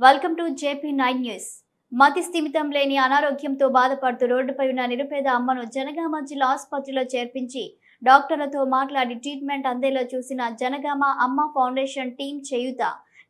Welcome to JP nine news. మతి స్థిమితం లేని అనారోగ్యంతో బాధపడుతూ రోడ్డుపై ఉన్న నిరుపేద అమ్మను జనగామ జిల్లా ఆసుపత్రిలో చేర్పించి డాక్టర్లతో మాట్లాడి ట్రీట్మెంట్ అందేలా చూసిన జనగామ అమ్మ ఫౌండేషన్ టీం చేయుత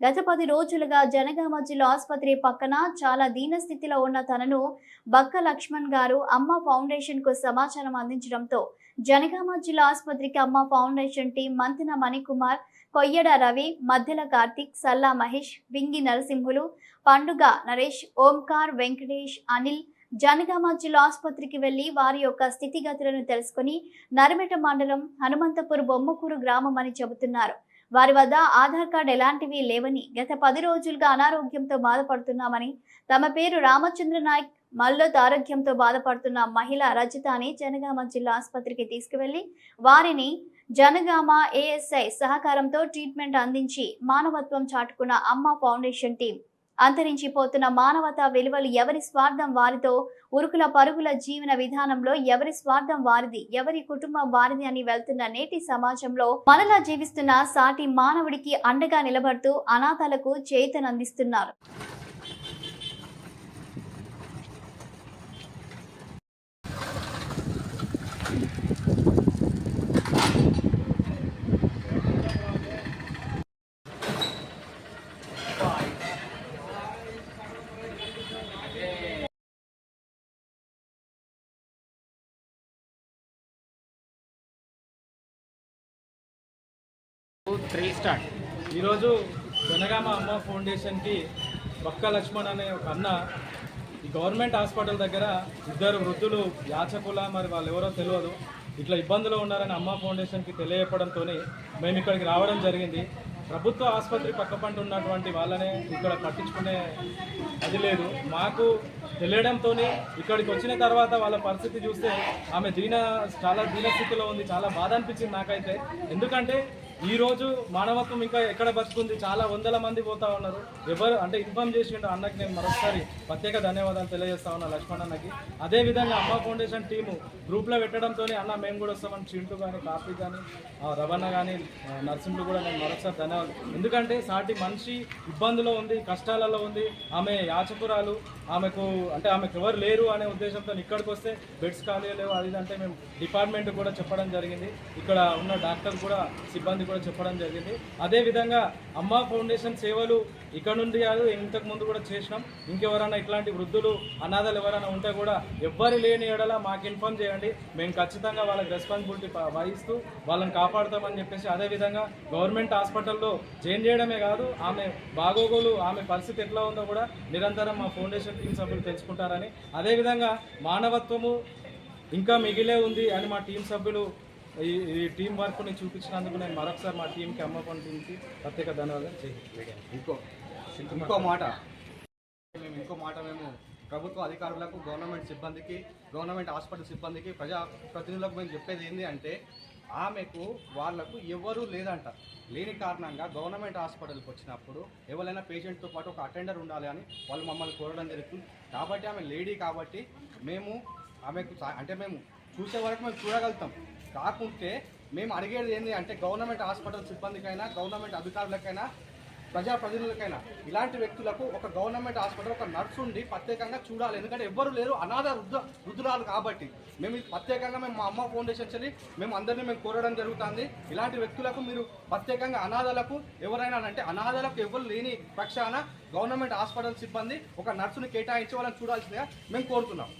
గత పది రోజులుగా జనగామ జిల్లా ఆసుపత్రి పక్కన చాలా దీనస్థితిలో ఉన్న తనను బక్క లక్ష్మణ్ గారు అమ్మ ఫౌండేషన్కు సమాచారం అందించడంతో జనగామ జిల్లా ఆసుపత్రికి అమ్మ ఫౌండేషన్ టీం మంతిన మణికుమార్ కొయ్యడ రవి మధ్యల కార్తిక్ సల్లా మహేష్ వింగి నరసింహులు పండుగ నరేష్ ఓంకార్ వెంకటేష్ అనిల్ జనగామ జిల్లా ఆసుపత్రికి వెళ్ళి వారి యొక్క స్థితిగతులను తెలుసుకుని నరమెట మండలం హనుమంతపూర్ బొమ్మకూరు గ్రామం అని చెబుతున్నారు. వారి వద్ద ఆధార్ కార్డు ఎలాంటివి లేవని గత పది రోజులుగా అనారోగ్యంతో బాధపడుతున్నామని తమ పేరు రామచంద్ర నాయక్ మల్లోత్ ఆరోగ్యంతో బాధపడుతున్న మహిళ రజితాని జనగామ జిల్లా ఆసుపత్రికి తీసుకువెళ్ళి వారిని జనగామ ఏఎస్ఐ సహకారంతో ట్రీట్మెంట్ అందించి మానవత్వం చాటుకున్న అమ్మ ఫౌండేషన్ టీం అంతరించిపోతున్న మానవతా విలువలు ఎవరి స్వార్థం వారితో? ఉరుకుల పరుగుల జీవన విధానంలో ఎవరి స్వార్థం వారిది? ఎవరి కుటుంబం వారిది అని వెళ్తున్న నేటి సమాజంలో మనలా జీవిస్తున్న సాటి మానవుడికి అండగా నిలబడుతూ అనాథలకు చేతనందిస్తున్నారు. త్రీ స్టార్ట్ ఈరోజు జనగామ అమ్మ ఫౌండేషన్కి బక్క లక్ష్మణ్ అనే ఒక అన్న ఈ గవర్నమెంట్ హాస్పిటల్ దగ్గర ఇద్దరు వృద్ధులు యాచకుల మరి వాళ్ళు ఎవరో తెలియదు ఇట్లా ఇబ్బందులు ఉన్నారని అమ్మ ఫౌండేషన్కి తెలియపడంతో మేము ఇక్కడికి రావడం జరిగింది. ప్రభుత్వ ఆసుపత్రి పక్కపంట ఉన్నటువంటి వాళ్ళనే ఇక్కడ పట్టించుకునే అది లేదు. మాకు తెలియడంతో ఇక్కడికి వచ్చిన తర్వాత వాళ్ళ పరిస్థితి చూస్తే ఆమె దీన చాలా దీనస్థితిలో ఉంది. చాలా బాధ అనిపించింది నాకైతే. ఎందుకంటే ఈ రోజు మానవత్వం ఇంకా ఎక్కడ బతుకుంది? చాలా వందల మంది పోతా ఉన్నారు. ఎవరు అంటే ఇన్ఫార్మ్ చేసిండు అన్నకి నేను మరొకసారి ప్రత్యేక ధన్యవాదాలు తెలియజేస్తా ఉన్నా లక్ష్మణ్ అన్నకి. అదే విధంగా అమ్మ ఫౌండేషన్ టీము గ్రూప్లో పెట్టడంతో అన్న మేము కూడా వస్తామని చింటూ కానీ కాఫీ కానీ రవణ కానీ నర్సింహులు కూడా నేను మరొకసారి ధన్యవాదాలు. ఎందుకంటే సాటి మనిషి ఇబ్బందులో ఉంది కష్టాలలో ఉంది. ఆమె యాచకురాలు. ఆమెకు అంటే ఆమెకు ఎవరు లేరు అనే ఉద్దేశంతో ఇక్కడికి వస్తే బెడ్స్ ఖాళీ లేవు. అది అంటే మేము డిపార్ట్మెంట్ కూడా చెప్పడం జరిగింది. ఇక్కడ ఉన్న డాక్టర్ కూడా సిబ్బంది కూడా చెప్పడం జరిగింది. అదే విధంగా అమ్మ ఫౌండేషన్ సేవలు ఇక్కడ నుండి కాదు ఇంతకు ముందు కూడా చేసినాం. ఇంకెవరైనా ఇట్లాంటి వృద్ధులు అనాథలు ఎవరైనా ఉంటే కూడా ఎవ్వరు లేని ఎడల మాకు ఇన్ఫామ్ చేయండి. మేము ఖచ్చితంగా వాళ్ళకి రెస్పాన్సిబిలిటీ వహిస్తూ వాళ్ళని కాపాడుతామని చెప్పేసి అదే విధంగా గవర్నమెంట్ హాస్పిటల్లో చేంజ్ చేయడమే కాదు ఆమె బాగోగులు ఆమె పరిస్థితి ఎట్లా ఉందో కూడా నిరంతరం మా ఫౌండేషన్ టీం సభ్యులు తెలుసుకుంటారని. అదేవిధంగా మానవత్వము ఇంకా మిగిలే ఉంది అని మా టీం సభ్యులు ఈ ఈ టీం వర్క్ని చూపించినందుకు నేను మరొకసారి మా టీంకి అమ్మ పని టీంకి ప్రత్యేక ధన్యవాదాలు చేయండి ఇంకో ఇంకో మాట. మేము ఇంకో మాట మేము ప్రభుత్వ అధికారులకు గవర్నమెంట్ సిబ్బందికి గవర్నమెంట్ హాస్పిటల్ సిబ్బందికి ప్రజా ప్రతినిధులకు మేము చెప్పేది ఏంటి అంటే ఆమెకు వాళ్ళకు ఎవరూ లేదంట. లేని కారణంగా గవర్నమెంట్ హాస్పిటల్కి వచ్చినప్పుడు ఎవరైనా పేషెంట్తో పాటు ఒక అటెండర్ ఉండాలి అని వాళ్ళు మమ్మల్ని కోరడం జరుగుతుంది. కాబట్టి ఆమె లేడీ కాబట్టి మేము ఆమెకు అంటే మేము చూసే వరకు మేము చూడగలుగుతాం. కాకుంటే మేము అడిగేది ఏంటి అంటే గవర్నమెంట్ హాస్పిటల్ సిబ్బందికైనా గవర్నమెంట్ అధికారులకైనా ప్రజాప్రతినిధులకైనా ఇలాంటి వ్యక్తులకు ఒక గవర్నమెంట్ హాస్పిటల్ ఒక నర్సు ఉండి ప్రత్యేకంగా చూడాలి. ఎందుకంటే ఎవ్వరు లేరు అనాథ వృద్ధ వృద్ధురాలు కాబట్టి. మేము ప్రత్యేకంగా మేము మా అమ్మ ఫౌండేషన్ చెల్లి మేము అందరినీ మేము కోరడం జరుగుతుంది. ఇలాంటి వ్యక్తులకు మీరు ప్రత్యేకంగా అనాథలకు ఎవరైనా అంటే అనాథలకు ఎవరు లేని పక్షాన గవర్నమెంట్ హాస్పిటల్ సిబ్బంది ఒక నర్సుని కేటాయించి వాళ్ళని చూడాల్సిందిగా మేము కోరుతున్నాం.